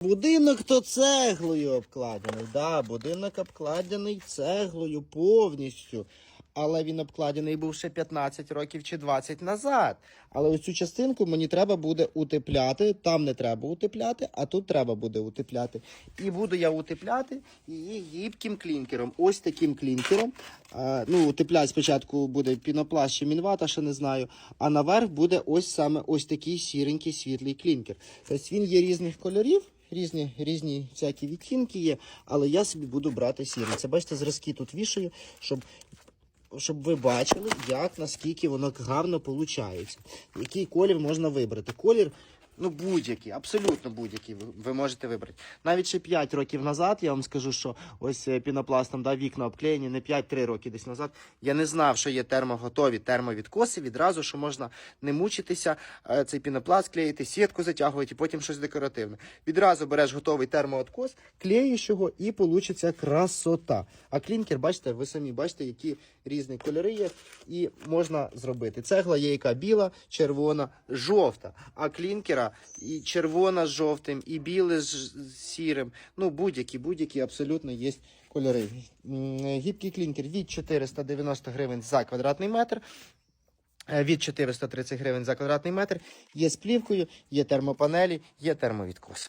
Будинок то цеглою обкладений. Да, будинок обкладений цеглою повністю. Але він обкладений був ще 15 років чи 20 назад. Але ось цю частинку мені треба буде утепляти. Там не треба утепляти, а тут треба буде утепляти. І буду я утепляти її гібким клінкером. Ось таким клінкером. А, ну, утеплять спочатку буде пінопласт чи мінвата, ще не знаю. А наверх буде ось саме ось такий сіренький світлий клінкер. Тобто він є різних кольорів. Різні різні всякі відтінки є, але я собі буду брати сірий. Це бачите, зразки тут вішаю, щоб, щоб ви бачили, як наскільки воно гарно виходить. Який колір можна вибрати. Колір, ну будь-який, абсолютно будь-який ви, ви можете вибрати. Навіть ще 5 років назад я вам скажу, що ось е, пінопластом да, вікна обклеєні, не 5-3 роки десь назад. Я не знав, що є термоготові термовідкоси. Відразу що можна не мучитися, е, цей пінопласт клеїти, сітку затягувати, і потім щось декоративне. Відразу береш готовий термооткос, клеїш його і получиться красота. А клінкер, бачите, ви самі бачите, які різні кольори є, і можна зробити. Цегла є яка біла, червона, жовта. А клінкера і червона з жовтим, і біле з сірим. Ну, будь-які, будь-які абсолютно є кольори. Гібкий клінкер від 490 гривень за квадратний метр. Е, Від 430 гривень за квадратний метр є з плівкою, є термопанелі, є термовідкос.